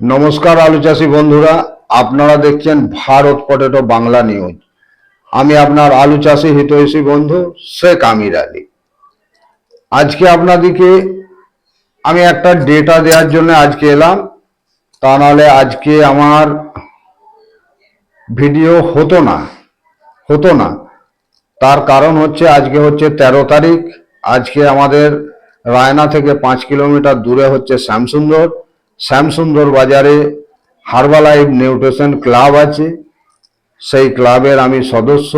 নমস্কার আলু চাষি বন্ধুরা, আপনারা দেখছেন ভারত পটেটো বাংলা নিউজ। আমি আপনার আলু চাষি হিতৈষী বন্ধু শেখ আমির আলী। আজকে আপনাদেরকে আমি একটা ডেটা দেওয়ার জন্য আজকে এলাম। তা নাহলে আজকে আমার ভিডিও হতো না হতো না। তার কারণ হচ্ছে আজকে হচ্ছে তেরো তারিখ। আজকে আমাদের রায়না থেকে পাঁচ কিলোমিটার দূরে হচ্ছে শ্যামসুন্দর। শ্যামসুন্দর বাজারে হার্বালাইফ নিউট্রিশন ক্লাব আছে। সেই ক্লাবের আমি সদস্য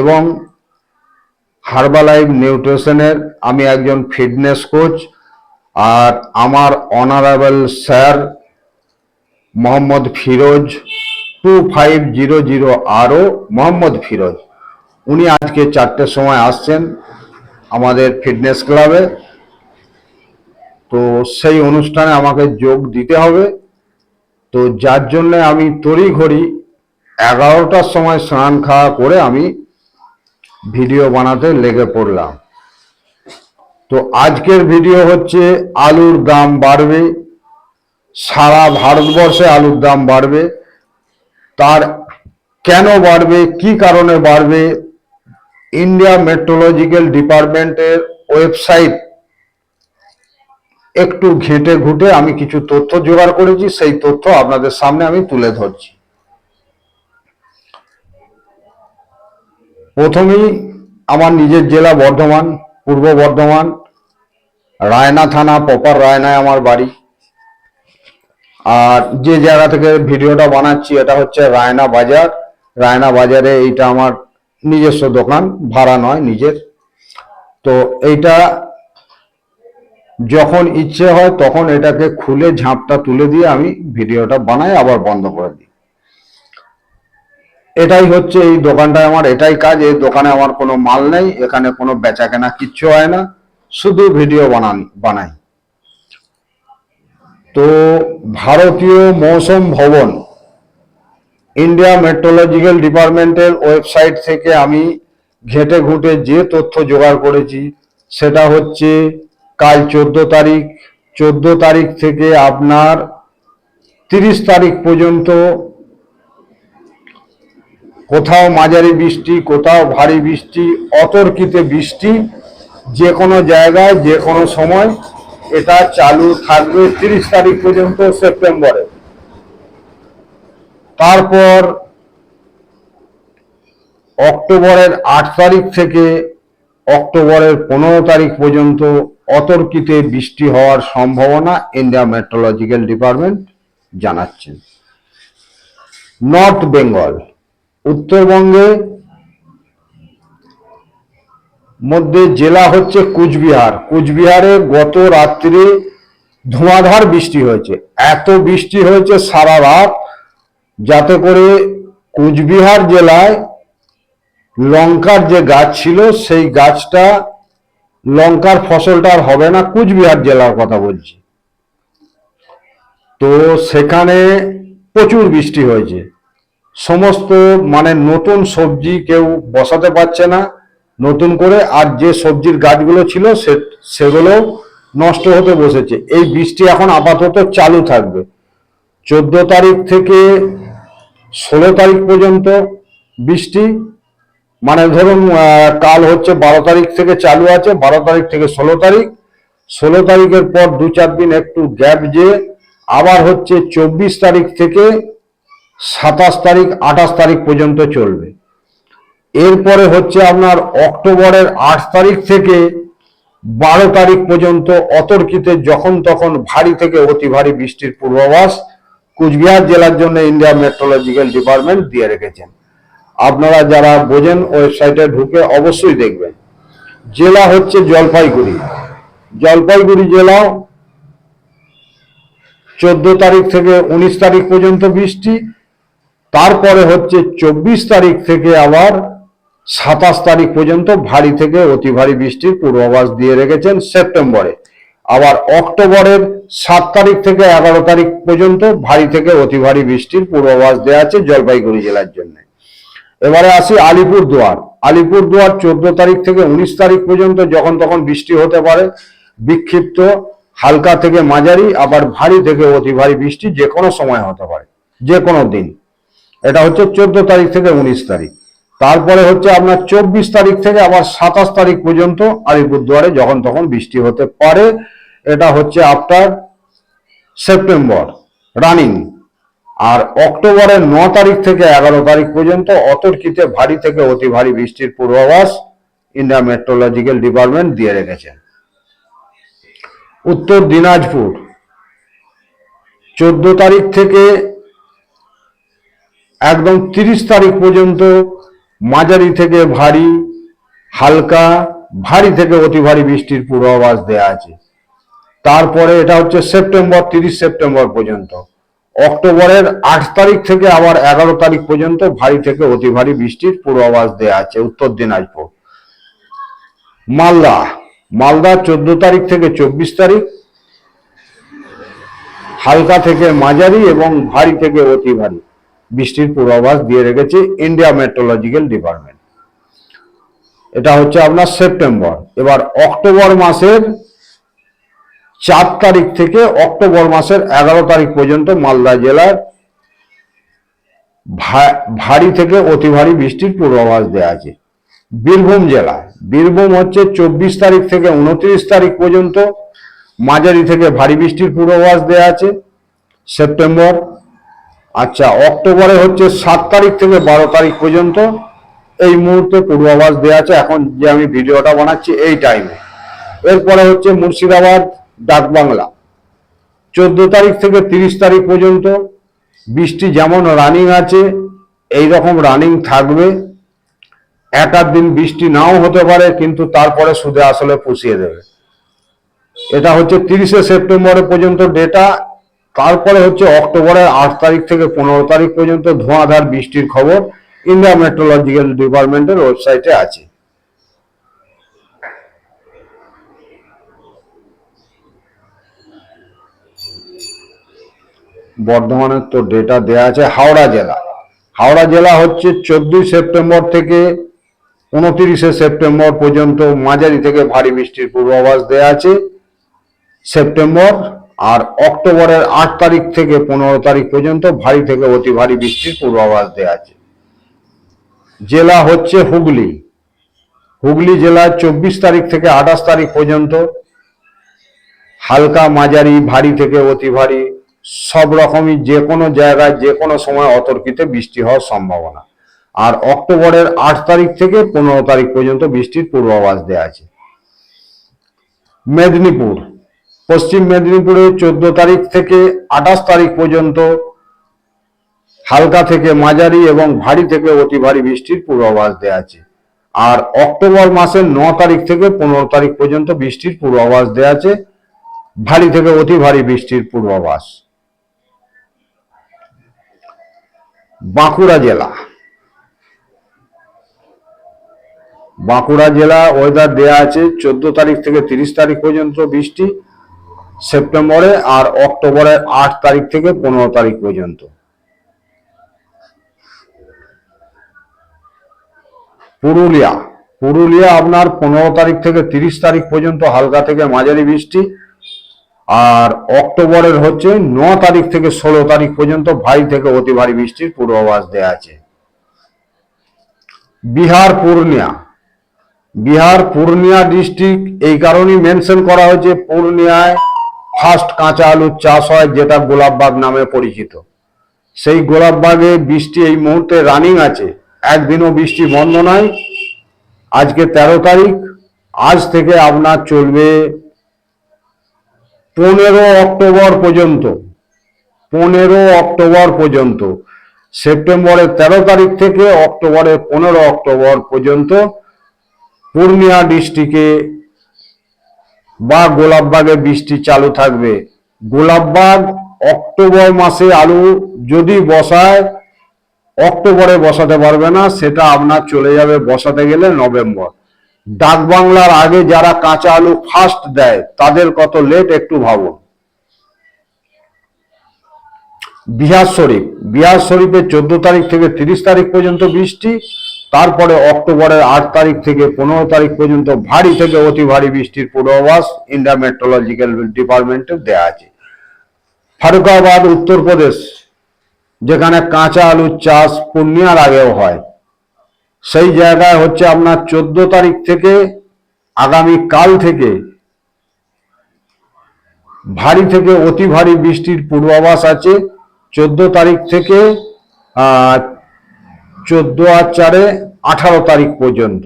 এবং হার্বালাইফ নিউট্রিশনের আমি একজন ফিটনেস কোচ আর আমার honourable sir Mohammad Firoz two five zero zero আরও মোহাম্মদ ফিরোজ। উনি আজকে চারটের সময় আসছেন আমাদের ফিটনেস ক্লাবে। তো সেই অনুষ্ঠানে আমাকে যোগ দিতে হবে। তো যার জন্যে আমি তড়িঘড়ি এগারোটার সময় স্নান খাওয়া করে আমি ভিডিও বানাতে লেগে পড়লাম। তো আজকের ভিডিও হচ্ছে আলুর দাম বাড়বে, সারা ভারতবর্ষে আলুর দাম বাড়বে। তার কেন বাড়বে, কি কারণে বাড়বে, ইন্ডিয়া মেট্রোলজিক্যাল ডিপার্টমেন্টের ওয়েবসাইট একটু ঘেঁটে ঘুটে আমি কিছু তথ্য জোগাড় করেছি, সেই তথ্য আপনাদের সামনে আমি তুলে ধরছি। প্রথমেই আমার নিজের জেলা বর্ধমান, পূর্ব বর্ধমান, রায়না থানা, প্রপার রায়নায় আমার বাড়ি। আর যে জায়গা থেকে ভিডিওটা বানাচ্ছি, এটা হচ্ছে রায়না বাজার। রায়না বাজারে এইটা আমার নিজস্ব দোকান, ভাড়া নয় নিজের। তো এইটা যখন ইচ্ছে হয় তখন এটাকে খুলে ঝাঁপটা তুলে দিয়ে আমি ভিডিওটা বানাই, আবার বন্ধ করে দিই। এটাই হচ্ছে এই দোকানটায় আমার এটাই কাজ, এই দোকানে আমার কোনো মাল নেই, এখানে কোনো বেচা কেনা কিচ্ছু হয় না, শুধু ভিডিও বানান, বানাই। তো ভারতীয় মৌসুম ভবন, ইন্ডিয়া মেট্রোলজিক্যাল ডিপার্টমেন্টের ওয়েবসাইট থেকে আমি ঘেটে ঘুটে যে তথ্য জোগাড় করেছি, সেটা হচ্ছে কাল চোদ্দ তারিখ চোদ্দ তারিখ থেকে আপনার তিরিশ তারিখ পর্যন্ত কোথাও মাঝারি বৃষ্টি, কোথাও ভারী বৃষ্টি, অতর্কিতে বৃষ্টি, যে কোনো জায়গায়, যে কোনো সময় এটা চালু থাকবে তিরিশ তারিখ পর্যন্ত সেপ্টেম্বরে। তারপর অক্টোবরের আট তারিখ থেকে অক্টোবরের পনেরো তারিখ পর্যন্ত অতর্কিতে বৃষ্টি হওয়ার সম্ভাবনা ইন্ডিয়া মেট্রোলজিক্যাল ডিপার্টমেন্ট জানাচ্ছেন। নর্থ বেঙ্গল উত্তরবঙ্গে মধ্যে জেলা হচ্ছে কুচবিহার। কুচবিহারে গত রাত্রে ধোঁয়াধার বৃষ্টি হয়েছে। এত বৃষ্টি হয়েছে সারা রাত, যাতে করে কুচবিহার জেলায় লঙ্কার যে গাছ ছিল, সেই গাছটা লঙ্কার ফসলটা আর হবে না, কুচবিহার জেলার কথা বলছি। তো সেখানে প্রচুর বৃষ্টি হয়েছে। সমস্ত মানে নতুন সবজি কেউ বসাতে পারছে না। নতুন করে আর যে সবজির গাছগুলো ছিল সে, সেগুলো নষ্ট হতে বসেছে। এই বৃষ্টি এখন আপাতত চালু থাকবে। চোদ্দ তারিখ থেকে ষোলো তারিখ পর্যন্ত বৃষ্টি। মানে ধরুন কাল হচ্ছে বারো তারিখ থেকে চালু আছে, বারো তারিখ থেকে ষোলো তারিখ। ষোলো তারিখের পর দু চার দিন একটু গ্যাপ যে, আবার হচ্ছে চব্বিশ তারিখ থেকে সাতাশ তারিখ, আঠাশ তারিখ পর্যন্ত চলবে। এরপরে হচ্ছে আপনার অক্টোবরের আট তারিখ থেকে বারো তারিখ পর্যন্ত অতর্কিতে যখন তখন ভারী থেকে অতি ভারী বৃষ্টির পূর্বাভাস কুচবিহার জেলার জন্য ইন্ডিয়া মেট্রোলজিক্যাল ডিপার্টমেন্ট দিয়ে রেখেছেন। আপনারা যারা বোঝেন ওয়েবসাইটে ঢুকে অবশ্যই দেখবেন। জেলা হচ্ছে জলপাইগুড়ি। জলপাইগুড়ি জেলাও চোদ্দ তারিখ থেকে উনিশ তারিখ পর্যন্ত বৃষ্টি, তারপরে হচ্ছে চব্বিশ তারিখ থেকে আবার সাতাশ তারিখ পর্যন্ত ভারী থেকে অতি ভারী বৃষ্টির পূর্বাভাস দিয়ে রেখেছেন সেপ্টেম্বরে। আবার অক্টোবরের সাত তারিখ থেকে এগারো তারিখ পর্যন্ত ভারী থেকে অতি ভারী বৃষ্টির পূর্বাভাস দেওয়া আছে জলপাইগুড়ি জেলার জন্য। এবারে আসি আলিপুর দুয়ার। আলিপুর দুয়ার চোদ্দ তারিখ থেকে উনিশ তারিখ পর্যন্ত যখন তখন বৃষ্টি হতে পারে, বিক্ষিপ্ত, হালকা থেকে মাঝারি, আবার ভারী থেকে অতি ভারী বৃষ্টি যে কোনো সময় হতে পারে, যে কোনো দিন। এটা হচ্ছে চোদ্দ তারিখ থেকে উনিশ তারিখ। তারপরে হচ্ছে আপনার চব্বিশ তারিখ থেকে আবার সাতাশ তারিখ পর্যন্ত আলিপুরদুয়ারে যখন তখন বৃষ্টি হতে পারে। এটা হচ্ছে আফটার সেপ্টেম্বর, রানিং। আর অক্টোবরের ন তারিখ থেকে এগারো তারিখ পর্যন্ত অতর্কিতে ভারী থেকে অতি ভারী বৃষ্টির পূর্বাভাস ইন্ডিয়া মেট্রোলজিক্যাল ডিপার্টমেন্ট দিয়ে রেখেছেন উত্তর দিনাজপুর, চোদ্দ তারিখ থেকে একদম তিরিশ তারিখ পর্যন্ত মাঝারি থেকে ভারী, হালকা, ভারী থেকে অতি ভারী বৃষ্টির পূর্বাভাস দেয়া আছে। তারপরে এটা হচ্ছে সেপ্টেম্বর, তিরিশ সেপ্টেম্বর পর্যন্ত। অক্টোবরের আট তারিখ থেকে আবার এগারো তারিখ পর্যন্ত ভারী থেকে অতি ভারী বৃষ্টির পূর্বাভাস দেয়া আছে, উত্তর দিনাজপুর। মালদা মালদা চোদ্দ তারিখ থেকে চব্বিশ তারিখ, হালকা থেকে মাঝারি এবং ভারী থেকে অতি ভারী। বৃষ্টির পূর্বাভাস দিয়ে রেখেছে ইন্ডিয়া মেট্রোলজিক্যাল ডিপার্টমেন্ট। এটা হচ্ছে আপনার সেপ্টেম্বর। এবার অক্টোবর মাসের চার তারিখ থেকে অক্টোবর মাসের এগারো তারিখ পর্যন্ত মালদা জেলার ভারী থেকে অতি ভারী বৃষ্টির পূর্বাভাস দেওয়া আছে। বীরভূম জেলা। বীরভূম হচ্ছে চব্বিশ তারিখ থেকে উনত্রিশ তারিখ পর্যন্ত মাঝারি থেকে ভারী বৃষ্টির পূর্বাভাস দেওয়া আছে। সেপ্টেম্বর আচ্ছা অক্টোবরে হচ্ছে সাত তারিখ থেকে বারো তারিখ পর্যন্ত এই মুহূর্তে পূর্বাভাস দেওয়া আছে। এখন যে আমি ভিডিওটা বানাচ্ছি এই টাইমে এরপরে হচ্ছে মুর্শিদাবাদ ডাকবাংলা চোদ্দ তারিখ থেকে তিরিশ তারিখ পর্যন্ত বৃষ্টি যেমন রানিং আছে এই রকম রানিং থাকবে। এক আধ দিন বৃষ্টি নাও হতে পারে, কিন্তু তারপরে সুদে আসলে পুষিয়ে দেবে। এটা হচ্ছে তিরিশে সেপ্টেম্বর পর্যন্ত ডেটা তারপরে হচ্ছে অক্টোবরের আট তারিখ থেকে পনেরো তারিখ পর্যন্ত ধোঁয়াধার বৃষ্টির খবর। ইন্ডিয়া মেট্রোলজিক্যাল ডিপার্টমেন্টের ওয়েবসাইটে আছে। বর্ধমানের তো ডেটা দেয়া আছে হাওড়া জেলা। হাওড়া জেলা হচ্ছে চোদ্দই সেপ্টেম্বর থেকে উনতিরিশে সেপ্টেম্বর পর্যন্ত মাঝারি থেকে ভারী বৃষ্টির পূর্বাভাস দেয়া আছে। সেপ্টেম্বর আর অক্টোবরের আট তারিখ থেকে পনেরো তারিখ পর্যন্ত ভারী থেকে অতি ভারী বৃষ্টির পূর্বাভাস দেয়া আছে। জেলা হচ্ছে হুগলি। হুগলি জেলায় চব্বিশ তারিখ থেকে আঠাশ তারিখ পর্যন্ত হালকা মাঝারি ভারী থেকে অতি ভারী সব রকমই যে কোনো জায়গায়, যে কোনো সময় অতর্কিতে বৃষ্টি হওয়ার সম্ভাবনা। আর অক্টোবরের আট তারিখ থেকে পনেরো তারিখ পর্যন্ত বৃষ্টির পূর্বাভাস দেওয়া আছে। মেদিনীপুর, পশ্চিম মেদিনীপুরে চোদ্দ তারিখ থেকে আঠাশ তারিখ পর্যন্ত হালকা থেকে মাঝারি এবং ভারী থেকে অতি ভারী বৃষ্টির পূর্বাভাস দেওয়া আছে। আর অক্টোবর মাসের ন তারিখ থেকে পনেরো তারিখ পর্যন্ত বৃষ্টির পূর্বাভাস দেওয়া আছে। ভারী থেকে অতি ভারী বৃষ্টির পূর্বাভাস। বাঁকুড়া জেলা। বাঁকুড়া জেলা ওয়েদার দেয়া আছে চোদ্দ তারিখ থেকে তিরিশ তারিখ পর্যন্ত বৃষ্টি সেপ্টেম্বরে আর অক্টোবরের আট তারিখ থেকে পনেরো তারিখ পর্যন্ত। পুরুলিয়া। পুরুলিয়া আপনার পনেরো তারিখ থেকে তিরিশ তারিখ পর্যন্ত হালকা থেকে মাঝারি বৃষ্টি। আর অক্টোবরের হচ্ছে ন তারিখ থেকে ষোলো তারিখ পর্যন্ত ভারী থেকে অতি ভারী বৃষ্টির পূর্বাভাস দেওয়া আছে। বিহার, পূর্ণিয়া। বিহার, পূর্ণিয়া ডিস্ট্রিক্ট এই কারণেই মেনশন করা হয়েছে, পূর্ণিয়ায় ফার্স্ট কাঁচা আলুর চাষ হয়, যেটা গোলাপবাগ নামে পরিচিত। সেই গোলাপবাগে বৃষ্টি এই মুহূর্তে রানিং আছে। একদিনও বৃষ্টি বন্ধ নয়। আজকে তেরো তারিখ। আজ থেকে আপনার চলবে পনেরো অক্টোবর পর্যন্ত, পনেরো অক্টোবর পর্যন্ত, সেপ্টেম্বরের তেরো তারিখ থেকে অক্টোবরের পনেরো অক্টোবর পর্যন্ত পূর্ণিয়া ডিস্ট্রিক্টে বা গোলাপবাগে বৃষ্টি চালু থাকবে। গোলাপবাগ অক্টোবর মাসে আলু যদি বসায়, অক্টোবরে বসাতে পারবে না, সেটা আপনার চলে যাবে বসাতে গেলে নভেম্বর। ডাক বাংলার আগে যারা কাঁচা আলু ফার্স্ট দেয়, তাদের কত লেট একটু ভাবুন বিহার শরীফ, বিহার শরীফে চোদ্দ তারিখ থেকে তিরিশ তারিখ পর্যন্ত বৃষ্টি, তারপরে অক্টোবরের আট তারিখ থেকে পনেরো তারিখ পর্যন্ত ভারী থেকে অতি ভারী বৃষ্টির পূর্বাভাস ইন্ডিয়া মেট্রোলজিক্যাল ডিপার্টমেন্টে দেওয়া আছে। ফারুকাবাদ, উত্তরপ্রদেশ, যেখানে কাঁচা আলুর চাষ পূর্ণিয়ার আগেও হয়। সেই জায়গায় হচ্ছে আপনার চোদ্দ তারিখ থেকে, আগামী কাল থেকে ভারী থেকে অতি ভারী বৃষ্টির পূর্বাভাস আছে। চোদ্দ তারিখ থেকে চোদ্দ আর চারে আঠারো তারিখ পর্যন্ত।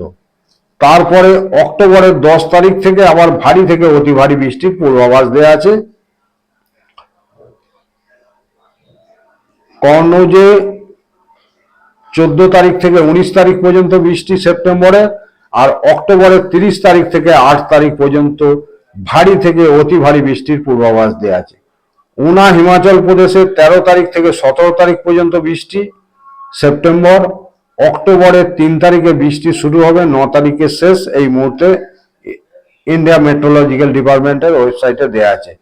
তারপরে অক্টোবরের দশ তারিখ থেকে আবার ভারী থেকে অতি ভারী বৃষ্টির পূর্বাভাস দেওয়া আছে। কর্ণজে চোদ্দ তারিখ থেকে উনিশ তারিখ পর্যন্ত বৃষ্টি সেপ্টেম্বরে আর অক্টোবরের তিরিশ তারিখ থেকে আট তারিখ পর্যন্ত ভারী থেকে অতি ভারী বৃষ্টির পূর্বাভাস দেওয়া আছে। উনা হিমাচল প্রদেশে তেরো তারিখ থেকে সতেরো তারিখ পর্যন্ত বৃষ্টি সেপ্টেম্বর, অক্টোবরের তিন তারিখে বৃষ্টি শুরু হবে, ন তারিখে শেষ। এই মুহূর্তে ইন্ডিয়া মেট্রোলজিক্যাল ডিপার্টমেন্টের ওয়েবসাইটে দেওয়া আছে।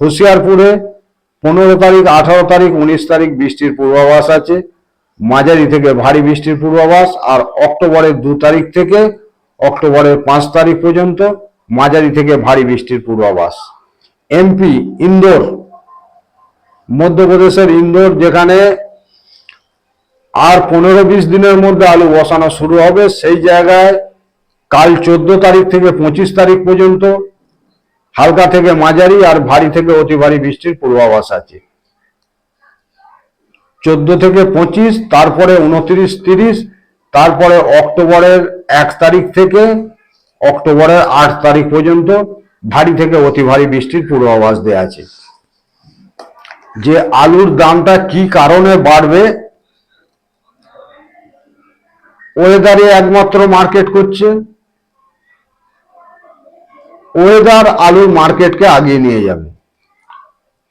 হুশিয়ারপুরে পনেরো তারিখ, আঠারো তারিখ, উনিশ তারিখ বৃষ্টির পূর্বাভাস আছে। মাঝারি থেকে ভারী বৃষ্টির পূর্বাভাস আর অক্টোবরের দু তারিখ থেকে অক্টোবরের পাঁচ তারিখ পর্যন্ত মাঝারি থেকে ভারী বৃষ্টির পূর্বাভাস। এমপি ইন্দোর, মধ্যপ্রদেশের ইন্দোর যেখানে আর পনেরো বিশ দিনের মধ্যে আলু বসানো শুরু হবে, সেই জায়গায় কাল চোদ্দ তারিখ থেকে পঁচিশ তারিখ পর্যন্ত হালকা থেকে মাঝারি আর ভারী থেকে অতি ভারী বৃষ্টির পূর্বাভাস আছে। চোদ্দ থেকে পঁচিশ, তারপরে উনত্রিশ, তিরিশ, তারপরে অক্টোবরের এক তারিখ থেকে অক্টোবরের আট তারিখ পর্যন্ত ভারী থেকে অতি ভারী বৃষ্টির পূর্বাভাস দেওয়া আছে। যে আলুর দামটা কি কারণে বাড়বে, ওয়েদারে একমাত্র মার্কেট করছে। ওয়েদার আলুর মার্কেটকে আগিয়ে নিয়ে যাবে।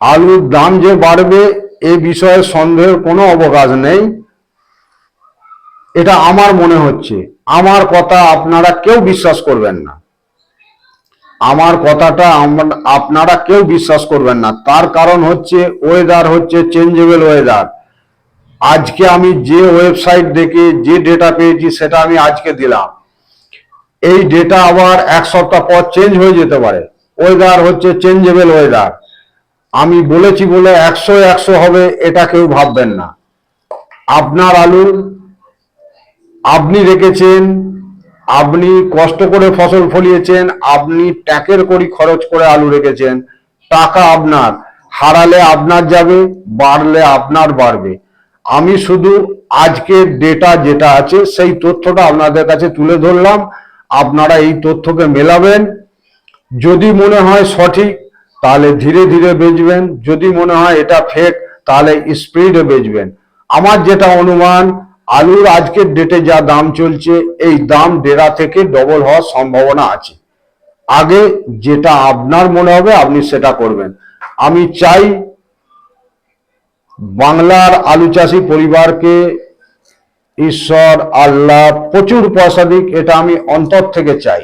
আলুর দাম যে বাড়বে এ বিষয়ে সন্দেহের কোনো অবকাশ নেই। এটা আমার মনে হচ্ছে। আমার কথা আপনারা কেউ বিশ্বাস করবেন না। আমার কথাটা আপনারা কেউ বিশ্বাস করবেন না। তার কারণ হচ্ছে ওয়েদার হচ্ছে চেঞ্জেবল ওয়েদার আজকে আমি যে ওয়েবসাইট দেখে যে ডেটা পেয়েছি, সেটা আমি আজকে দিলাম। এই ডেটা আবার এক সপ্তাহ পর চেঞ্জ হয়ে যেতে পারে। ওয়েদার হচ্ছে চেঞ্জেবল ওয়েদার আমি বলেছি বলে একশো একশো হবে, এটা কেউ ভাববেন না। আপনার আলু আপনি রেখেছেন, আপনি কষ্ট করে ফসল ফলিয়েছেন, আপনি ট্যাকের করি খরচ করে আলু রেখেছেন, টাকা আপনার। হারালে আপনার যাবে, বাড়লে আপনার বাড়বে। আমি শুধু আজকের ডেটা যেটা আছে, সেই তথ্যটা আপনাদের কাছে তুলে ধরলাম। আপনারা এই তথ্যকে মেলাবেন। যদি মনে হয় সঠিক তাহলে ধীরে ধীরে বেচবেন। যদি মনে হয় এটা ফেক তাহলে স্পিডে বেচবেন। আমার যেটা অনুমান, আলুর আজকের ডেটে যা দাম চলছে, এই দাম ডেরা থেকে ডবল হওয়ার সম্ভাবনা আছে। আগে যেটা আপনার মনে হবে, আপনি সেটা করবেন। আমি চাই বাংলার আলু চাষি পরিবারকে ঈশ্বর, আল্লাহ প্রচুর পয়সা দিক, এটা আমি অন্তর থেকে চাই।